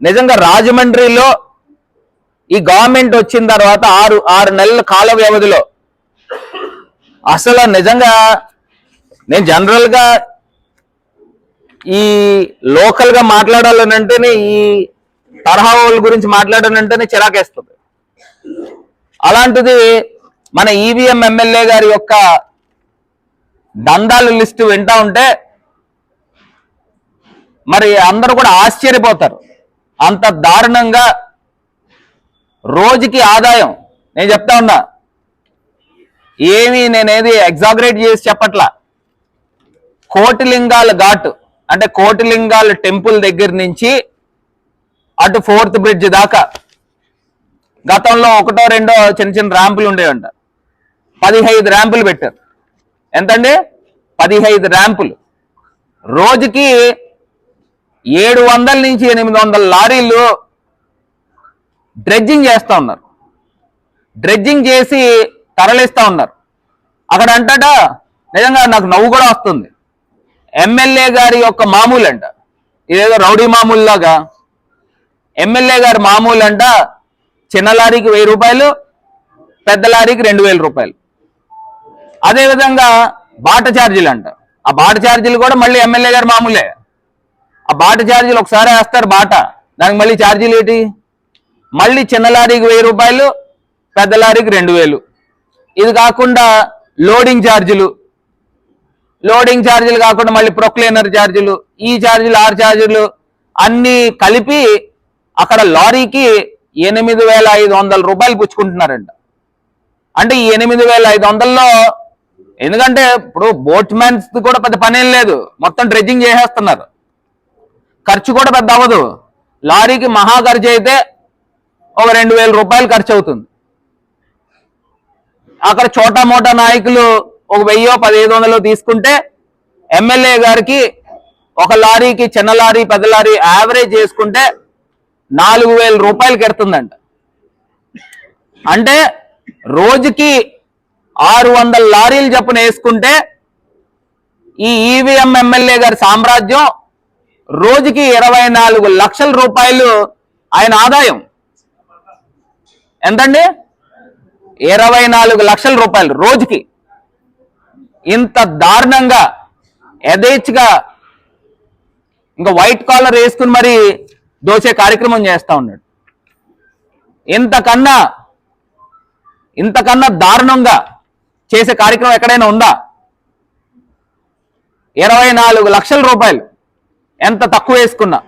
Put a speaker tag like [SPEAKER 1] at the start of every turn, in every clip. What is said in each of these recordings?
[SPEAKER 1] నిజంగా రాజమండ్రిలో ఈ గవర్నమెంట్ వచ్చిన తర్వాత ఆరు ఆరు నెలల కాల వ్యవధిలో అసలు నిజంగా నేను జనరల్గా ఈ లోకల్గా మాట్లాడాలనంటేనే ఈ తరహా వాళ్ళ గురించి మాట్లాడాలంటేనే చిరాకేస్తుంది. అలాంటిది మన ఈవీఎం ఎమ్మెల్యే గారి యొక్క దందాలు లిస్టు వింటా ఉంటే మరి అందరూ కూడా ఆశ్చర్యపోతారు. అంత దారుణంగా రోజుకి ఆదాయం. నేను చెప్తా ఉన్నా. ఏమి నేనేది ఎగ్జాగరేట్ చేసి చెప్పట్లా. కోటిలింగాల ఘాట్. అంటే కోటిలింగాల టెంపుల్ దగ్గర నుంచి అటు ఫోర్త్ బ్రిడ్జ్ దాకా. గతంలో ఒకటో రెండో చిన్న చిన్న ర్యాంపులు ఉండేవంట. పదిహైదు ర్యాంపులు పెట్టారు. ఎంతండి? పదిహైదు ర్యాంపులు రోజుకి ఏడు వందల నుంచి ఎనిమిది వందల లారీలు డ్రెడ్జింగ్ చేస్తూ ఉన్నారు. డ్రెడ్జింగ్ చేసి తరలిస్తూ ఉన్నారు. అక్కడ అంటట నిజంగా నాకు నవ్వు కూడా వస్తుంది. ఎమ్మెల్యే గారి యొక్క మామూలు అంట ఇదేదో రౌడీ మామూలు లాగా ఎమ్మెల్యే గారి మామూలు అంట చిన్న లారీకి వెయ్యి రూపాయలు పెద్ద లారీకి రెండు వేల రూపాయలు. అదేవిధంగా బాట ఛార్జీలు అంట ఆ బాట ఛార్జీలు కూడా మళ్ళీ ఎమ్మెల్యే గారి మామూలే. ఆ బాట ఛార్జీలు ఒకసారి వేస్తారు బాట. దానికి మళ్ళీ ఛార్జీలు ఏంటి? మళ్ళీ చిన్న లారీకి వెయ్యి రూపాయలు పెద్ద లారీకి రెండు వేలు. ఇది కాకుండా లోడింగ్ ఛార్జీలు లోడింగ్ ఛార్జీలు కాకుండా మళ్ళీ ప్రొక్లైనర్ ఛార్జీలు ఈ ఛార్జీలు ఆరు ఛార్జీలు అన్నీ కలిపి అక్కడ లారీకి ఎనిమిది వేల ఐదు వందల రూపాయలు పుచ్చుకుంటున్నారంట. అంటే ఈ ఎనిమిది వేల ఐదు వందల్లో ఎందుకంటే ఇప్పుడు బోట్ కూడా పెద్ద పనేం లేదు. మొత్తం డ్రెడ్జింగ్ చేసేస్తున్నారు. ఖర్చు కూడా పెద్ద అవ్వదు. లారీకి మహా ఖర్చు అయితే ఒక రెండు వేల రూపాయలు ఖర్చు అవుతుంది. అక్కడ చోటా మోటా నాయకులు ఒక వెయ్యో పదిహేను వందలు తీసుకుంటే ఎమ్మెల్యే గారికి ఒక లారీకి చిన్న లారీ పెద్ద లారీ యావరేజ్ చేసుకుంటే నాలుగు వేల రూపాయలు కెడుతుందంట. అంటే రోజుకి ఆరు వందల లారీలు చొప్పున వేసుకుంటే ఈ ఈవీఎం ఎమ్మెల్యే గారి సామ్రాజ్యం రోజుకి ఇరవై నాలుగు లక్షల రూపాయలు ఆయన ఆదాయం. ఎంతండి? ఇరవై నాలుగు లక్షల రూపాయలు రోజుకి. ఇంత దారుణంగా యథేచ్ఛగా ఇంకా వైట్ కాలర్ వేసుకుని మరి దోచే కార్యక్రమం చేస్తూ ఉన్నాడు. ఇంతకన్నా ఇంతకన్నా దారుణంగా చేసే కార్యక్రమం ఎక్కడైనా ఉందా? ఇరవై నాలుగు లక్షల రూపాయలు. ఎంత తక్కువ వేసుకున్నా.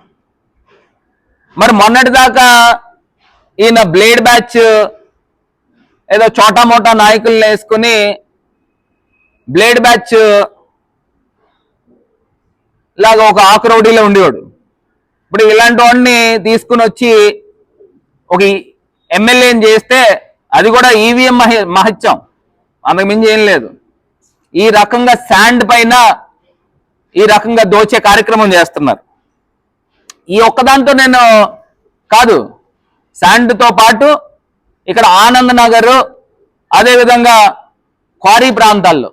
[SPEAKER 1] మరి మొన్నటిదాకా ఈయన బ్లేడ్ బ్యాచ్ ఏదో చోటా మోటా నాయకుల్ని వేసుకుని బ్లేడ్ బ్యాచ్ లాగా ఒక ఆకురౌడీలో ఉండేవాడు. ఇప్పుడు ఇలాంటి వాడిని తీసుకుని వచ్చి ఒక ఎమ్మెల్యేని చేస్తే అది కూడా ఈవీఎం మహి మహత్యం. అంతకుమించి ఏం లేదు. ఈ రకంగా శాండ్ పైన ఈ రకంగా దోచే కార్యక్రమం చేస్తున్నారు. ఈ ఒక్కదాంతో నేను కాదు శాండ్తో పాటు ఇక్కడ ఆనంద్ నగర్ అదేవిధంగా క్వారీ ప్రాంతాల్లో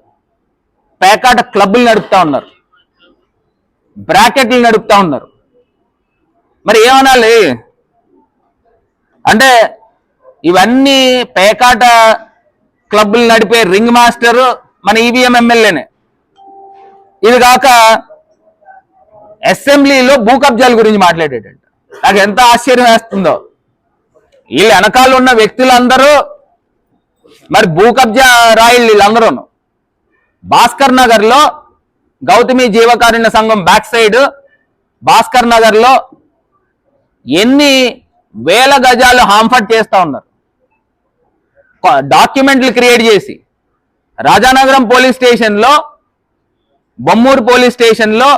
[SPEAKER 1] పేకాట క్లబ్బులు నడుపుతా ఉన్నారు. బ్రాకెట్లు నడుపుతా ఉన్నారు. మరి ఏమనాలి? అంటే ఇవన్నీ పేకాట క్లబ్బులు నడిపే రింగ్ మాస్టరు మన ఈవీఎం ఎమ్మెల్యేనే. ఇది కాక అసెంబ్లీలో భూ కబ్జాల గురించి మాట్లాడేటంట. నాకు ఎంత ఆశ్చర్యం వేస్తుందో. వీళ్ళు వెనకాల ఉన్న వ్యక్తులందరూ మరి భూ కబ్జా రాయలు వీళ్ళందరూ భాస్కర్ నగర్లో గౌతమి జీవకారుణ్య సంఘం బ్యాక్ సైడ్ భాస్కర్ నగర్లో ఎన్ని వేల గజాలు హాంఫర్ట్ చేస్తూ ఉన్నారు. డాక్యుమెంట్లు క్రియేట్ చేసి రాజానగరం పోలీస్ స్టేషన్లో బొమ్మూరు పోలీస్ స్టేషన్లో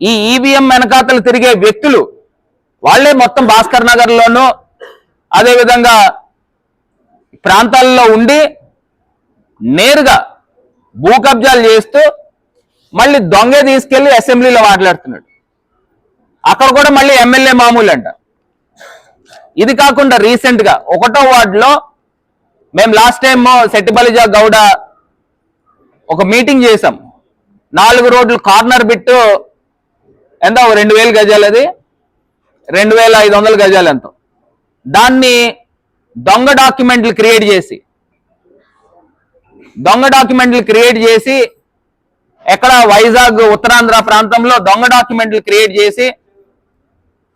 [SPEAKER 1] ఈ ఈవీఎం వెనకాతలు తిరిగే వ్యక్తులు వాళ్ళే మొత్తం భాస్కర్ నగర్లోనూ అదేవిధంగా ప్రాంతాల్లో ఉండి నేరుగా భూ కబ్జాలు చేస్తూ మళ్ళీ దొంగే తీసుకెళ్ళి అసెంబ్లీలో మాట్లాడుతున్నాడు. అక్కడ కూడా మళ్ళీ ఎమ్మెల్యే మామూలు అంట ఇది కాకుండా రీసెంట్గా ఒకటో వార్డులో మేము లాస్ట్ టైం సెట్టిబలిజా గౌడ ఒక మీటింగ్ చేసాం నాలుగు రోడ్లు కార్నర్ బిట్టు ఎంత? ఓ రెండు వేలు గజాలు అది. రెండు వేల ఐదు వందల గజాలు ఎంతో. దాన్ని దొంగ డాక్యుమెంట్లు క్రియేట్ చేసి దొంగ డాక్యుమెంట్లు క్రియేట్ చేసి ఎక్కడ వైజాగ్ ఉత్తరాంధ్ర ప్రాంతంలో దొంగ డాక్యుమెంట్లు క్రియేట్ చేసి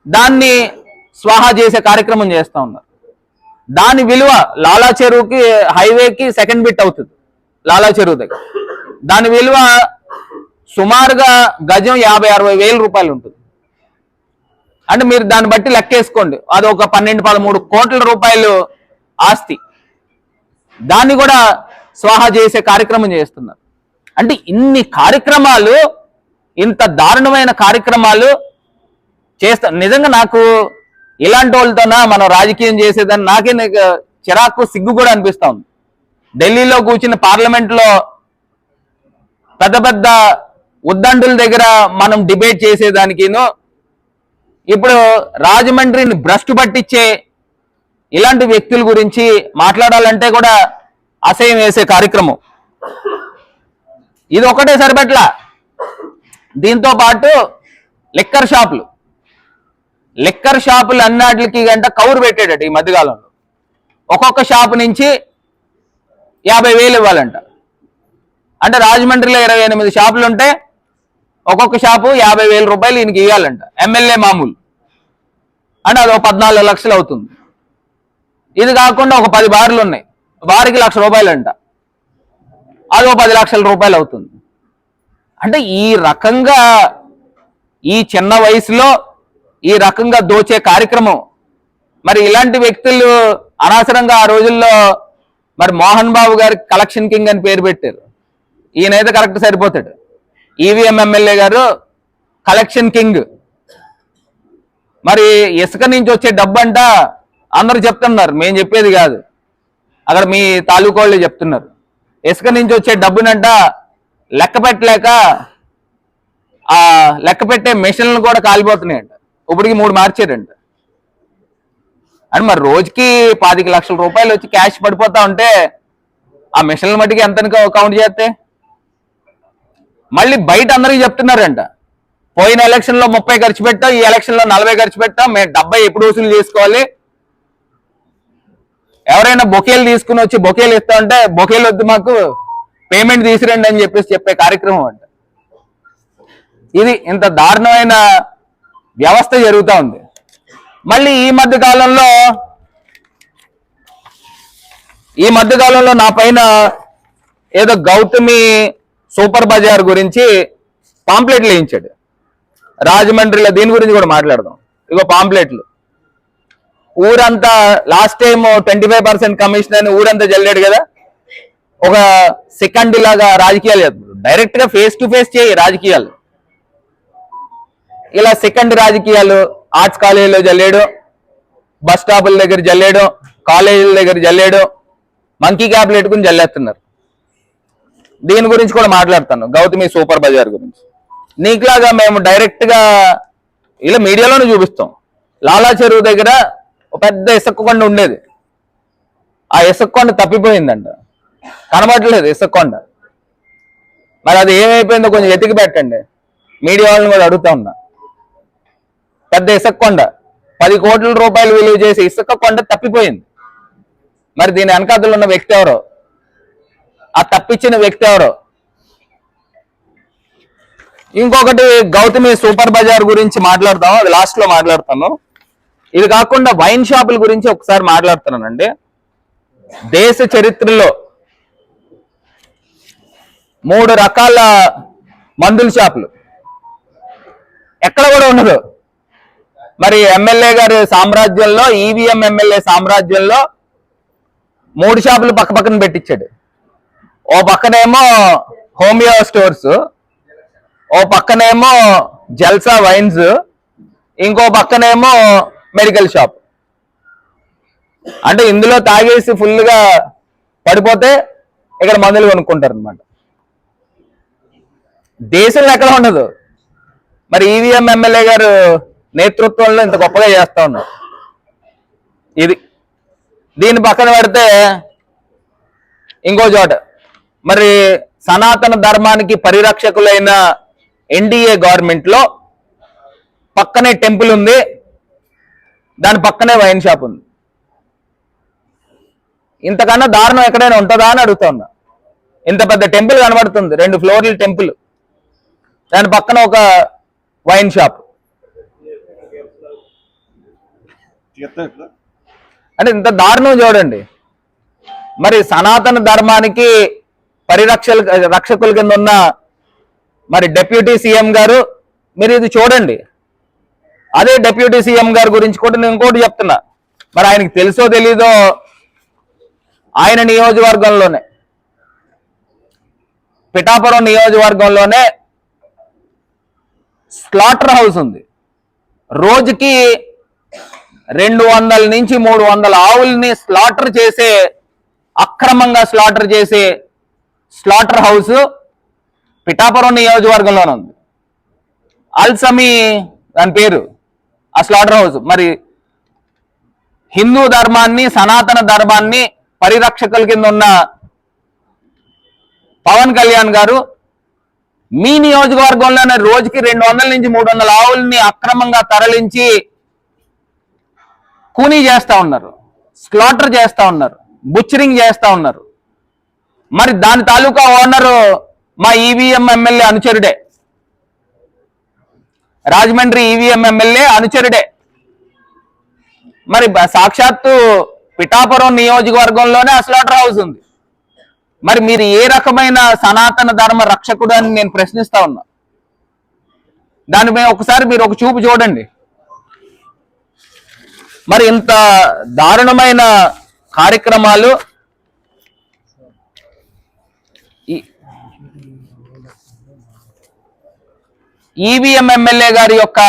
[SPEAKER 1] దాన్ని స్వాహా చేసే కార్యక్రమం చేస్తూ ఉన్నారు. దాని విలువ లాలా చెరువుకి హైవేకి సెకండ్ బిట్ అవుతుంది. లాలా చెరువు దగ్గర. దాని విలువ సుమారుగా గజం యాభై అరవై వేల రూపాయలు ఉంటుంది. అంటే మీరు దాన్ని బట్టి లెక్కేసుకోండి. అది ఒక పన్నెండు పదమూడు కోట్ల రూపాయలు ఆస్తి. దాన్ని కూడా స్వాహా చేసే కార్యక్రమం చేస్తున్నారు. అంటే ఇన్ని కార్యక్రమాలు ఇంత దారుణమైన కార్యక్రమాలు చేస్తా నిజంగా నాకు ఇలాంటి వాళ్ళతోనా మనం రాజకీయం చేసేదని నాకే నాకు చిరాకు సిగ్గు కూడా అనిపిస్తా ఉంది. ఢిల్లీలో కూర్చున్న పార్లమెంట్లో పెద్ద పెద్ద ఉద్దండుల దగ్గర మనం డిబేట్ చేసేదానికిను. ఇప్పుడు రాజమండ్రిని భ్రష్టు పట్టించే ఇలాంటి వ్యక్తుల గురించి మాట్లాడాలంటే కూడా అసహ్యం వేసే కార్యక్రమం. ఇది ఒకటే సరిపట్ల. దీంతో పాటు లిక్కర్ షాపులు. లిక్కర్ షాపులు అన్నాటికి గంట కౌరు పెట్టాడట ఈ మధ్యకాలంలో. ఒక్కొక్క షాపు నుంచి యాభై వేలు ఇవ్వాలంట. అంటే రాజమండ్రిలో ఇరవై ఎనిమిది షాపులు ఉంటే ఒక్కొక్క షాపు యాభై వేల రూపాయలు ఈయనకి ఇవ్వాలంట ఎమ్మెల్యే మామూలు. అంటే అది ఒక పద్నాలుగు లక్షలు అవుతుంది. ఇది కాకుండా ఒక పది బార్లు ఉన్నాయి. బార్కి లక్ష రూపాయలు అంట అది ఒక పది లక్షల రూపాయలు అవుతుంది. అంటే ఈ రకంగా ఈ చిన్న వయసులో ఈ రకంగా దోచే కార్యక్రమం మరి ఇలాంటి వ్యక్తులు అనవసరంగా ఆ రోజుల్లో మరి మోహన్ బాబు గారికి కలెక్షన్ కింగ్ అని పేరు పెట్టారు. ఈయనైతే కరెక్ట్ సరిపోతాడు ఈవీఎం ఎమ్మెల్యే గారు కలెక్షన్ కింగ్ మరి ఇసుక నుంచి వచ్చే డబ్బు అంట అందరూ చెప్తున్నారు మేము చెప్పేది కాదు. అక్కడ మీ తాలూకు వాళ్ళే చెప్తున్నారు. ఇసుక నుంచి వచ్చే డబ్బునంట లెక్క పెట్టలేక ఆ లెక్క పెట్టే మెషిన్లు కూడా కాలిపోతున్నాయంట. ఇప్పటికి మూడు మార్చారంట. అని మరి రోజుకి పాతిక లక్షల రూపాయలు వచ్చి క్యాష్ పడిపోతా ఉంటే ఆ మిషన్ల మట్టికి ఎంత కౌంట్ చేస్తే? మళ్ళీ బయట అందరికీ చెప్తున్నారంట. పోయిన ఎలక్షన్లో ముప్పై ఖర్చు పెట్టాం ఈ ఎలక్షన్లో నలభై ఖర్చు పెట్టాం మేము డెబ్బై ఎప్పుడు వసూలు చేసుకోవాలి? ఎవరైనా బొకేలు తీసుకుని వచ్చి బొకేలు ఇస్తా ఉంటే బొకేలు వద్దు మాకు పేమెంట్ తీసిరండి అని చెప్పేసి చెప్పే కార్యక్రమం అంట. ఇది ఇంత దారుణమైన వ్యవస్థ జరుగుతూ ఉంది. మళ్ళీ ఈ మధ్య కాలంలో ఈ మధ్య కాలంలో నా పైన ఏదో గౌతమి సూపర్ బజార్ గురించి పాంప్లెట్లు వేయించాడు. రాజమండ్రిలో దీని గురించి కూడా మాట్లాడదాం. ఇగో పాంప్లెట్లు. ఊరంతా last time twenty five percent commission అని ఊరంతా జల్లాడు కదా. ఒక సెకండ్ లాగా రాజకీయాలు చేస్తారు డైరెక్ట్గా ఫేస్ టు ఫేస్ చేయి రాజకీయాలు. ఇలా సెకండ్ రాజకీయాలు ఆర్ట్స్ కాలేజీలో జల్లేడు బస్ స్టాపుల దగ్గర జల్లేడు కాలేజీల దగ్గర జల్లేడు మంకీ క్యాప్ పెట్టుకుని జల్లేస్తున్నారు. దీని గురించి కూడా మాట్లాడతాను. గౌతమి సూపర్ బజార్ గురించి. నీకులాగా మేము డైరెక్ట్గా ఇలా మీడియాలోనే చూపిస్తాం. లాలా చెరువు దగ్గర ఒక పెద్ద ఇసుక ఉండేది. ఆ ఇసుక్కొండ తప్పిపోయిందంట. కనబడట్లేదు ఇసుక్కొండ మరి అది ఏమైపోయిందో కొంచెం ఎతికి పెట్టండి. మీడియా వాళ్ళని కూడా అడుగుతా ఉన్నా. పెద్ద ఇసుక్కొండ పది కోట్ల రూపాయలు విలువ చేసి ఇసుక కొండ తప్పిపోయింది. మరి దీని వెనకాతలు ఉన్న వ్యక్తి ఎవరో? ఆ తప్పించిన వ్యక్తి ఎవరు? ఇంకొకటి గౌతమి సూపర్ బజార్ గురించి మాట్లాడతాం అది లాస్ట్లో మాట్లాడతాను. ఇది కాకుండా వైన్ షాపుల గురించి ఒకసారి మాట్లాడుతున్నానండి. దేశ చరిత్రలో మూడు రకాల మందుల షాపులు. ఎక్కడ కూడా ఉండదు. మరి ఎమ్మెల్యే గారి సామ్రాజ్యంలో ఈవీఎం ఎమ్మెల్యే సామ్రాజ్యంలో మూడు షాపులు పక్క పక్కన పెట్టించాడు. ఓ పక్కనేమో హోమియో స్టోర్స్ ఓ పక్కనేమో జల్సా వైన్స్ ఇంకో పక్కనేమో మెడికల్ షాప్. అంటే ఇందులో తాగేసి ఫుల్గా పడిపోతే ఇక్కడ మందులు కొనుక్కుంటారు అనమాట దేశంలో ఎక్కడ ఉండదు. మరి ఈవీఎం ఎమ్మెల్యే గారు నేతృత్వంలో ఇంత గొప్పగా చేస్తా ఉన్నారు. ఇది దీని పక్కన పెడితే ఇంకో చోట. మరి సనాతన ధర్మానికి పరిరక్షకులైన ఎన్డీఏ గవర్నమెంట్లో పక్కనే టెంపుల్ ఉంది. దాని పక్కనే వైన్ షాప్ ఉంది. ఇంతకన్నా దారుణం ఎక్కడైనా ఉంటుందా అని అడుగుతా ఉన్నా ఇంత పెద్ద టెంపుల్ కనబడుతుంది. రెండు ఫ్లోర్ల టెంపుల్. దాని పక్కన ఒక వైన్ షాప్. అంటే ఇంత దారుణం చూడండి. మరి సనాతన ధర్మానికి పరిరక్షలు రక్షకుల కింద ఉన్న మరి డెప్యూటీ సీఎం గారు మీరు ఇది చూడండి. అదే డెప్యూటీ సీఎం గారి గురించి కూడా నేను ఇంకోటి చెప్తున్నా. మరి ఆయనకి తెలుసో తెలీదో ఆయన నియోజకవర్గంలోనే పిఠాపురం నియోజకవర్గంలోనే స్లాటర్ హౌస్ ఉంది. రోజుకి రెండు వందల నుంచి మూడు వందల ఆవుల్ని స్లాటర్ చేసే అక్రమంగా స్లాటర్ చేసే స్లాటర్ హౌస్ పిఠాపురం నియోజకవర్గంలోనే ఉంది. అల్సమి దాని పేరు ఆ స్లాటర్ హౌస్. మరి హిందూ ధర్మాన్ని సనాతన ధర్మాన్ని పరిరక్షకుల కింద ఉన్న పవన్ కళ్యాణ్ గారు మీ నియోజకవర్గంలోనే రోజుకి రెండు వందల నుంచి మూడు వందల ఆవుల్ని అక్రమంగా తరలించి కూనీ చేస్తా ఉన్నారు స్లాటర్ చేస్తా ఉన్నారు బుచ్చరింగ్ చేస్తా ఉన్నారు. మరి దాని తాలూకా ఓనరు మా ఈవీఎం ఎమ్మెల్యే అనుచరుడే. రాజమండ్రి ఈవీఎం ఎమ్మెల్యే అనుచరుడే. మరి సాక్షాత్తు పిఠాపురం నియోజకవర్గంలోనే ఆ స్లాటర్ హౌస్ ఉంది. మరి మీరు ఏ రకమైన సనాతన ధర్మ రక్షకుడు అని నేను ప్రశ్నిస్తా ఉన్నా. దాని మీద ఒకసారి మీరు ఒక చూపు చూడండి. మరి ఇంత దారుణమైన కార్యక్రమాలు ఈవీఎం ఎమ్మెల్యే గారి యొక్క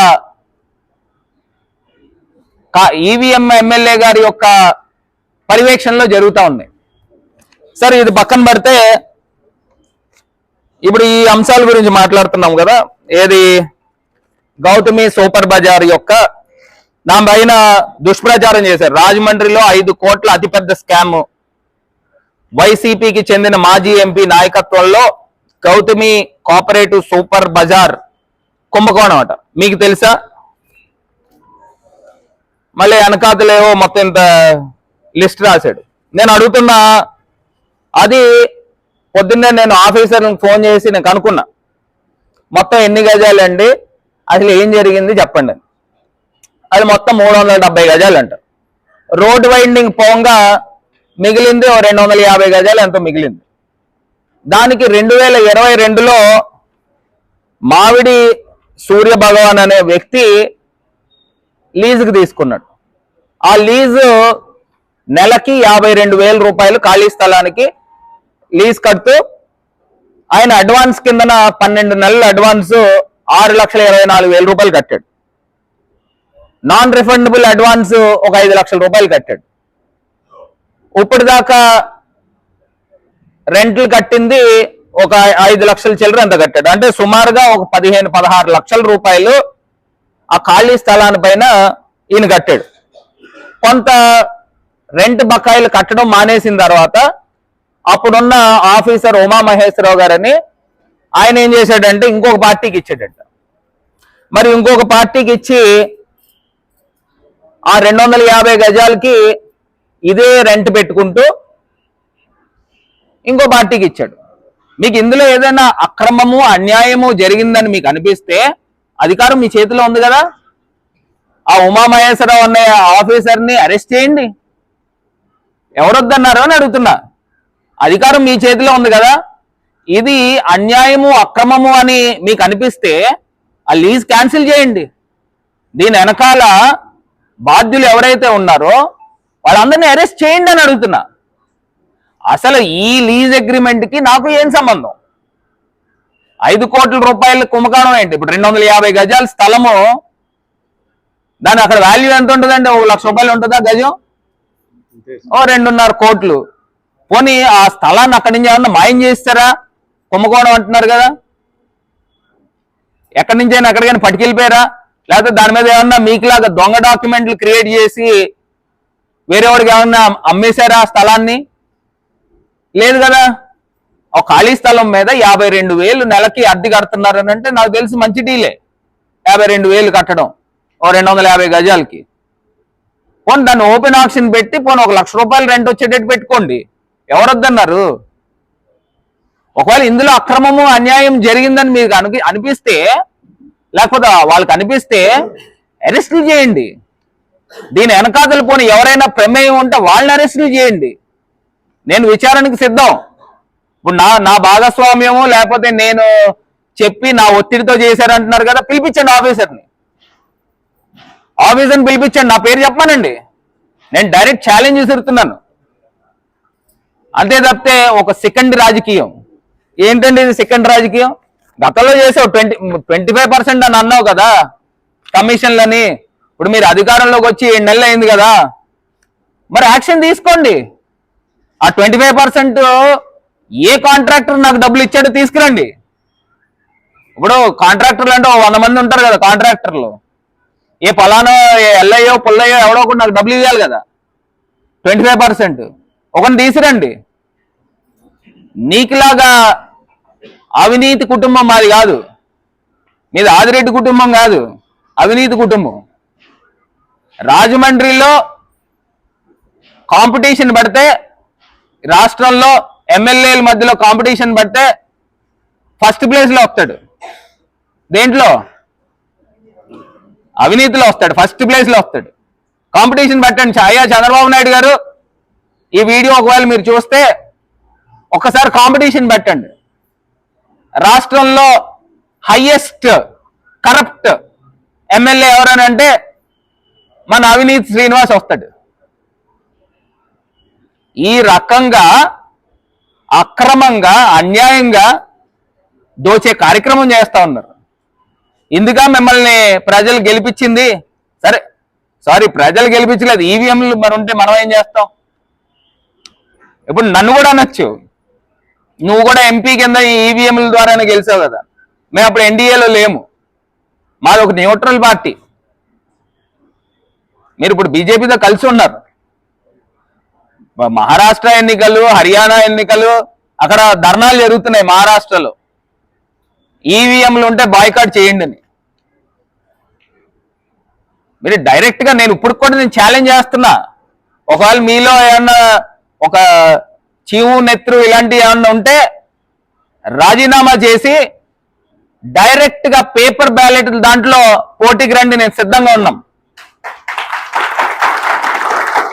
[SPEAKER 1] ఈవీఎం ఎమ్మెల్యే గారి యొక్క పర్యవేక్షణలో జరుగుతూ ఉన్నాయి సరే ఇది పక్కన పడితే ఇప్పుడు ఈ అంశాల గురించి మాట్లాడుతున్నాం కదా. ఏది? గౌతమి సూపర్ బజార్ యొక్క నా పైన దుష్ప్రచారం చేశారు. రాజమండ్రిలో ఐదు కోట్ల అతిపెద్ద స్కామ్. వైసీపీకి చెందిన మాజీ ఎంపీ నాయకత్వంలో గౌతమి కోఆపరేటివ్ సూపర్ బజార్ కుంభకోణం అట. మీకు తెలుసా? మళ్ళీ వెనకాతలేవో మొత్తం ఇంత లిస్ట్ రాశాడు. నేను అడుగుతున్నా అది పొద్దున్నే నేను ఆఫీసర్ని ఫోన్ చేసి నేను కనుక్కున్నా. మొత్తం ఎన్ని గజాలండి? అసలు ఏం జరిగింది చెప్పండి. అది మొత్తం మూడు వందల డెబ్బై గజాలు అంట రోడ్ వైండింగ్ పోగా మిగిలింది ఓ రెండు వందల యాభై గజాలు ఎంతో మిగిలింది. దానికి రెండు వేల ఇరవై రెండులో మావిడి సూర్య భగవాన్ అనే వ్యక్తి లీజుకి తీసుకున్నాడు. ఆ లీజు నెలకి యాభై రెండు వేల రూపాయలు ఖాళీ స్థలానికి లీజ్ కడుతూ ఆయన అడ్వాన్స్ కిందన పన్నెండు నెలల అడ్వాన్స్ ఆరు లక్షల ఇరవై నాలుగు వేల రూపాయలు కట్టాడు. నాన్ రిఫండబుల్ అడ్వాన్స్ ఒక ఐదు లక్షల రూపాయలు కట్టాడు. ఇప్పటిదాకా రెంట్లు కట్టింది ఒక ఐదు లక్షల చిల్లర ఎంత కట్టాడు. అంటే సుమారుగా ఒక పదిహేను పదహారు లక్షల రూపాయలు ఆ ఖాళీ స్థలాన్ని పైన ఈయన కట్టాడు. కొంత రెంట్ బకాయిలు కట్టడం మానేసిన తర్వాత అప్పుడున్న ఆఫీసర్ ఉమామహేశ్వరరావు గారని ఆయన ఏం చేశాడంటే ఇంకొక పార్టీకి ఇచ్చాడంట. మరి ఇంకొక పార్టీకి ఇచ్చి ఆ రెండు వందల యాభై గజాలకి ఇదే రెంట్ పెట్టుకుంటూ ఇంకో పార్టీకి ఇచ్చాడు. మీకు ఇందులో ఏదైనా అక్రమము అన్యాయము జరిగిందని మీకు అనిపిస్తే అధికారం మీ చేతిలో ఉంది కదా? ఆ ఉమామహేశ్వరరావు అనే ఆఫీసర్ని అరెస్ట్ చేయండి. ఎవరొద్దన్నారు అని అడుగుతున్నా. అధికారం మీ చేతిలో ఉంది కదా? ఇది అన్యాయము అక్రమము అని మీకు అనిపిస్తే ఆ లీజ్ క్యాన్సిల్ చేయండి. దీని వెనకాల బాధ్యులు ఎవరైతే ఉన్నారో వాళ్ళందరినీ అరెస్ట్ చేయండి అని అడుగుతున్నా. అసలు ఈ లీజ్ అగ్రిమెంట్కి నాకు ఏం సంబంధం? ఐదు కోట్ల రూపాయల కుంభకోణం ఏంటి? ఇప్పుడు రెండు వందల యాభై గజాల స్థలము దాని అక్కడ వాల్యూ ఎంత ఉంటుందండి? ఒక లక్ష రూపాయలు ఉంటుందా గజం? ఓ రెండున్నర కోట్లు. పోనీ ఆ స్థలాన్ని అక్కడి నుంచి ఏమన్నా మాయం చేస్తారా? కుంభకోణం అంటున్నారు కదా. ఎక్కడి నుంచి అయినా ఎక్కడికైనా పట్టుకెళ్ళిపోయారా? లేకపోతే దాని మీద ఏమన్నా మీకులాగా దొంగ డాక్యుమెంట్లు క్రియేట్ చేసి వేరే వాడికి ఏమన్నా అమ్మేశారా ఆ స్థలాన్ని? లేదు కదా? ఒక ఖాళీ స్థలం మీద యాభై రెండు వేలు నెలకి అద్దె కడుతున్నారు అని అంటే నాకు తెలిసి మంచి డీలే. యాభై రెండు వేలు కట్టడం ఓ రెండు వందల యాభై గజాలకి. పోనీ దాన్ని ఓపెన్ ఆప్షన్ పెట్టి పోనీ ఒక లక్ష రూపాయలు రెంట్ వచ్చేటట్టు పెట్టుకోండి. ఎవరొద్దన్నారు? ఒకవేళ ఇందులో అక్రమము అన్యాయం జరిగిందని మీకు అనిపి అనిపిస్తే లేకపోతే వాళ్ళకి అనిపిస్తే అరెస్టులు చేయండి. దీని వెనకాతలు పోని ఎవరైనా ప్రమేయం ఉంటే వాళ్ళని అరెస్టులు చేయండి. నేను విచారణకు సిద్ధం. ఇప్పుడు నా నా భాగస్వామ్యము లేకపోతే నేను చెప్పి నా ఒత్తిడితో చేశారంటున్నారు కదా పిలిపించండి ఆఫీసర్ని. ఆఫీసర్ని పిలిపించండి నా పేరు చెప్పానండి. నేను డైరెక్ట్ ఛాలెంజ్ విసురుతున్నాను. అంతే తప్పితే ఒక సెకండ్ రాజకీయం. ఏంటండి ఇది సెకండ్ రాజకీయం? గతంలో చేసావు ట్వంటీ ట్వంటీ ఫైవ్ పర్సెంట్ అని అన్నావు కదా కమిషన్లని. ఇప్పుడు మీరు అధికారంలోకి వచ్చి ఏడు నెలలు అయింది కదా. మరి యాక్షన్ తీసుకోండి. ఆ ట్వంటీ ఫైవ్ పర్సెంట్ ఏ కాంట్రాక్టర్ నాకు డబ్బులు ఇచ్చాడో తీసుకురండి. ఇప్పుడు కాంట్రాక్టర్లు అంటే ఓ వంద మంది ఉంటారు కదా కాంట్రాక్టర్లు. ఏ పలానో ఎల్ఐయో పుల్లయ్యో ఎవడో ఒకటి నాకు డబ్బులు ఇవ్వాలి కదా. Twenty five percent. ఒకరిని తీసిరండి నీకులాగా అవినీతి కుటుంబం మాది కాదు. మీది ఆదిరెడ్డి కుటుంబం కాదు. అవినీతి కుటుంబం. రాజమండ్రిలో కాంపిటీషన్ పడితే రాష్ట్రంలో ఎమ్మెల్యేల మధ్యలో కాంపిటీషన్ పడితే ఫస్ట్ ప్లేస్లో వస్తాడు. దేంట్లో? అవినీతిలో వస్తాడు. ఫస్ట్ ప్లేస్లో వస్తాడు. కాంపిటీషన్ పెట్టండి. అయ్యా చంద్రబాబు నాయుడు గారు ఈ వీడియో ఒకవేళ మీరు చూస్తే ఒకసారి కాంపిటీషన్ పెట్టండి. రాష్ట్రంలో హయ్యెస్ట్ కరప్ట్ ఎమ్మెల్యే ఎవరనంటే అంటే మన అవినీతి శ్రీనివాస్ వస్తాడు. ఈ రకంగా అక్రమంగా అన్యాయంగా దోచే కార్యక్రమం చేస్తా ఉన్నారు. ఇందుగా మిమ్మల్ని ప్రజలు గెలిపించింది. సరే సారీ ప్రజలు గెలిపించలేదు. ఈవీఎంలు మరి ఉంటే మనం ఏం చేస్తాం? ఇప్పుడు నన్ను కూడా అనొచ్చు. నువ్వు కూడా ఎంపీ కింద ఈ ఈవీఎంల ద్వారానే గెలిచావు కదా. మేము అప్పుడు ఎన్డీఏలో లేము. మాది ఒక న్యూట్రల్ పార్టీ. మీరు ఇప్పుడు బీజేపీతో కలిసి ఉన్నారు. మహారాష్ట్ర ఎన్నికలు హర్యానా ఎన్నికలు అక్కడ ధర్నాలు జరుగుతున్నాయి మహారాష్ట్రలో. ఈవీఎంలు ఉంటే బాయ్కాట్ చేయండి అని. మీరు డైరెక్ట్గా నేను ఇప్పుడు కూడా నేను ఛాలెంజ్ చేస్తున్నా. ఒకవేళ మీలో ఏమన్నా ఒక చీవు నెత్రు ఇలాంటివి ఏమన్నా ఉంటే రాజీనామా చేసి డైరెక్ట్గా పేపర్ బ్యాలెట్ దాంట్లో పోటీకి రండి నేను సిద్ధంగా ఉన్నాం.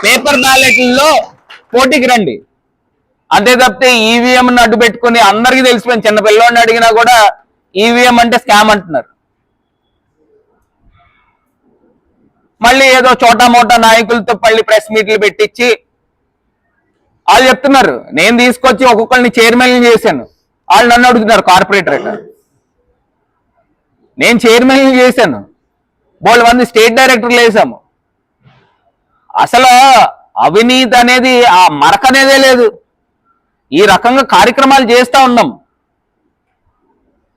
[SPEAKER 1] పేపర్ బ్యాలెట్లలో పోటీకి రండి. అంతే తప్పితే ఈవీఎం అడ్డు పెట్టుకుని అందరికీ తెలిసిపోయింది చిన్న పిల్లోడిని అడిగినా కూడా ఈవీఎం అంటే స్కామ్ అంటున్నారు. మళ్ళీ ఏదో చోటా మోటా నాయకులతో మళ్ళీ ప్రెస్ మీట్లు పెట్టించి వాళ్ళు చెప్తున్నారు నేను తీసుకొచ్చి ఒక్కొక్కరిని చైర్మన్ చేశాను. వాళ్ళు నన్ను అడుగుతున్నారు కార్పొరేటర్ నేను చైర్మన్ చేశాను. బోల్ మంది స్టేట్ డైరెక్టర్లు వేసాము అసలు అవినీతి అనేది ఆ మరక అనేదే లేదు. ఈ రకంగా కార్యక్రమాలు చేస్తూ ఉన్నాం.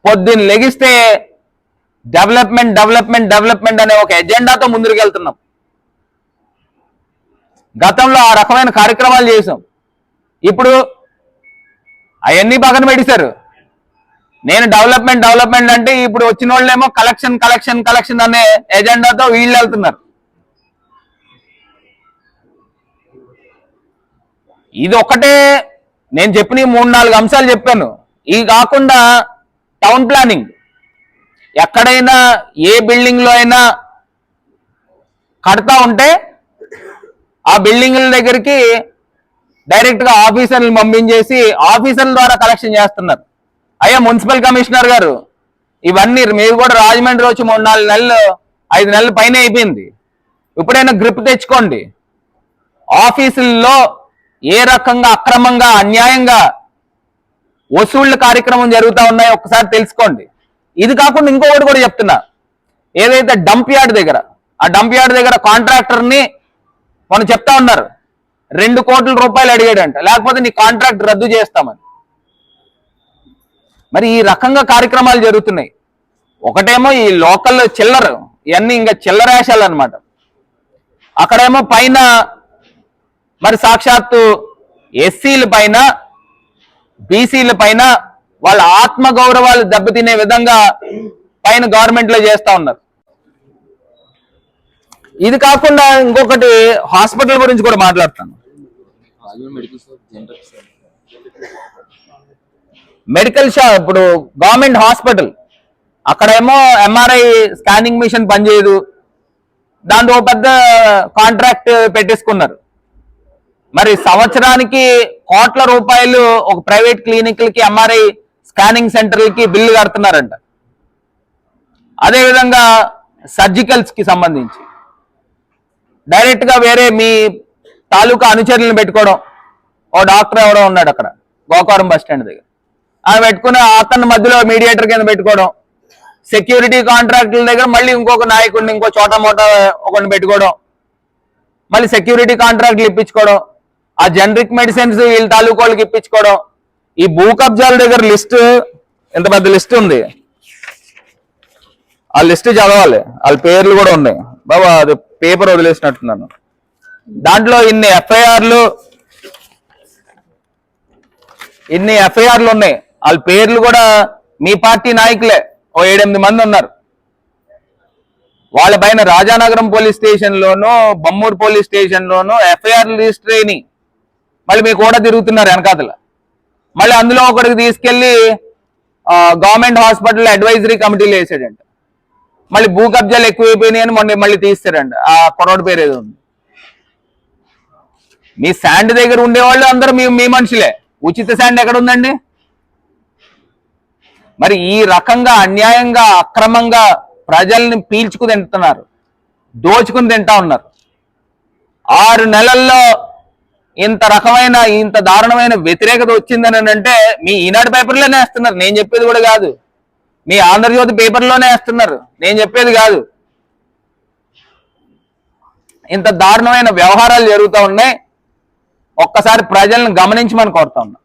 [SPEAKER 1] పొద్దున్న లెగిస్తే డెవలప్మెంట్ డెవలప్మెంట్ డెవలప్మెంట్ అనే ఒక ఎజెండాతో ముందుకు వెళ్తున్నాం. గతంలో ఆ రకమైన కార్యక్రమాలు చేసాం ఇప్పుడు అవన్నీ పక్కన పెట్టేశారు. నేను డెవలప్మెంట్ డెవలప్మెంట్ అంటే ఇప్పుడు వచ్చిన వాళ్ళేమో కలెక్షన్ కలెక్షన్ కలెక్షన్ అనే ఎజెండాతో వీళ్ళు వెళ్తున్నారు. ఇది ఒకటే నేను చెప్పిన మూడు నాలుగు అంశాలు చెప్పాను. ఇవి కాకుండా టౌన్ ప్లానింగ్. ఎక్కడైనా ఏ బిల్డింగ్లో అయినా కడతా ఉంటే ఆ బిల్డింగ్ల దగ్గరికి డైరెక్ట్గా ఆఫీసర్లు పంపించేసి ఆఫీసర్ల ద్వారా కలెక్షన్ చేస్తున్నారు. అయ్యా మున్సిపల్ కమిషనర్ గారు ఇవన్నీ మీరు కూడా రాజమండ్రి వచ్చి మూడు నాలుగు నెలలు ఐదు నెలల పైన అయిపోయింది. ఇప్పుడైనా గ్రిప్ తెచ్చుకోండి. ఆఫీసుల్లో ఏ రకంగా అక్రమంగా అన్యాయంగా వసూళ్ళ కార్యక్రమం జరుగుతూ ఉన్నాయో ఒకసారి తెలుసుకోండి. ఇది కాకుండా ఇంకొకటి కూడా చెప్తున్నా. ఏదైతే డంప్ యార్డ్ దగ్గర ఆ డంప్ యార్డ్ దగ్గర కాంట్రాక్టర్ని మనం చెప్తా ఉన్నారు. రెండు కోట్ల రూపాయలు అడిగాడంట. లేకపోతే నీ కాంట్రాక్ట్ రద్దు చేస్తామని. మరి ఈ రకంగా కార్యక్రమాలు జరుగుతున్నాయి. ఒకటేమో ఈ లోకల్ చిల్లర ఇవన్నీ ఇంకా చిల్లరేషాలు అనమాట అక్కడేమో పైన మరి సాక్షాత్తు ఎస్సీల పైన బీసీల పైన వాళ్ళ ఆత్మ గౌరవాలు దెబ్బతినే విధంగా పైన గవర్నమెంట్లో చేస్తూ ఉన్నారు. ఇది కాకుండా ఇంకొకటి హాస్పిటల్ గురించి కూడా మాట్లాడతాను.
[SPEAKER 2] మెడికల్
[SPEAKER 1] షాప్ ఇప్పుడు గవర్నమెంట్ హాస్పిటల్. అక్కడేమో ఎంఆర్ఐ స్కానింగ్ మిషన్ పనిచేయదు. దాంతో పెద్ద కాంట్రాక్ట్ పెట్టేసుకున్నారు. మరి సంవత్సరానికి కోట్ల రూపాయలు ఒక ప్రైవేట్ క్లినిక్లకి ఎంఆర్ఐ స్కానింగ్ సెంటర్లకి బిల్లు కడుతున్నారంట. అదేవిధంగా సర్జికల్స్కి సంబంధించి. డైరెక్ట్గా వేరే మీ తాలూకా అనుచరులను పెట్టుకోవడం. ఓ డాక్టర్ ఎవడో ఉన్నాడు అక్కడ గోకారం బస్ స్టాండ్ దగ్గర. ఆయన పెట్టుకుని అతని మధ్యలో మీడియేటర్ కింద పెట్టుకోవడం. సెక్యూరిటీ కాంట్రాక్టుల దగ్గర మళ్ళీ ఇంకొక నాయకుడిని ఇంకో చోట మోట ఒకరిని పెట్టుకోవడం. మళ్ళీ సెక్యూరిటీ కాంట్రాక్ట్లు ఇప్పించుకోవడం. ఆ జనరిక్ మెడిసిన్స్ వీళ్ళ తాలూకు వాళ్ళకి ఇప్పించుకోవడం. ఈ భూ కబ్జాల దగ్గర లిస్ట్ ఎంత పెద్ద లిస్ట్ ఉంది? ఆ లిస్ట్ చదవాలి. వాళ్ళ పేర్లు కూడా ఉన్నాయి. బాబా అది పేపర్ వదిలేసినట్టున్నాను. దాంట్లో ఇన్ని ఎఫ్ఐఆర్లు ఇన్ని ఎఫ్ఐఆర్లు ఉన్నాయి. వాళ్ళ పేర్లు కూడా మీ పార్టీ నాయకులే. ఓ ఏడెనిమిది మంది ఉన్నారు. వాళ్ళ పైన రాజానగరం పోలీస్ స్టేషన్ లోను బొమ్మూరు పోలీస్ స్టేషన్ లోను ఎఫ్ఐఆర్ రిజిస్టర్ అయినాయి మళ్ళీ మీకు కూడా తిరుగుతున్నారు వెనకాతల. మళ్ళీ అందులో ఒకటికి తీసుకెళ్ళి గవర్నమెంట్ హాస్పిటల్ అడ్వైజరీ కమిటీలో వేసాడంట. మళ్ళీ భూ కబ్జాలు ఎక్కువైపోయినాయి అని మొన్న మళ్ళీ తీస్తారంట. ఆ కుర్రోడ్ పేరు ఏదో ఉంది. మీ శాండ్ దగ్గర ఉండేవాళ్ళు అందరూ మీ మీ మనుషులే. ఉచిత శాండ్ ఎక్కడ ఉందండి? మరి ఈ రకంగా అన్యాయంగా అక్రమంగా ప్రజల్ని పీల్చుకు తింటున్నారు. దోచుకుని తింటా ఉన్నారు. ఆరు నెలల్లో ఇంత రకమైన ఇంత దారుణమైన వ్యతిరేకత వచ్చిందని అంటే మీ ఈనాడు పేపర్లోనే వేస్తున్నారు. నేను చెప్పేది కూడా కాదు. మీ ఆంధ్రజ్యోతి పేపర్లోనే వేస్తున్నారు. నేను చెప్పేది కాదు. ఇంత దారుణమైన వ్యవహారాలు జరుగుతూ ఉన్నాయి. ఒక్కసారి ప్రజలను గమనించమని కోరుతా ఉన్నా.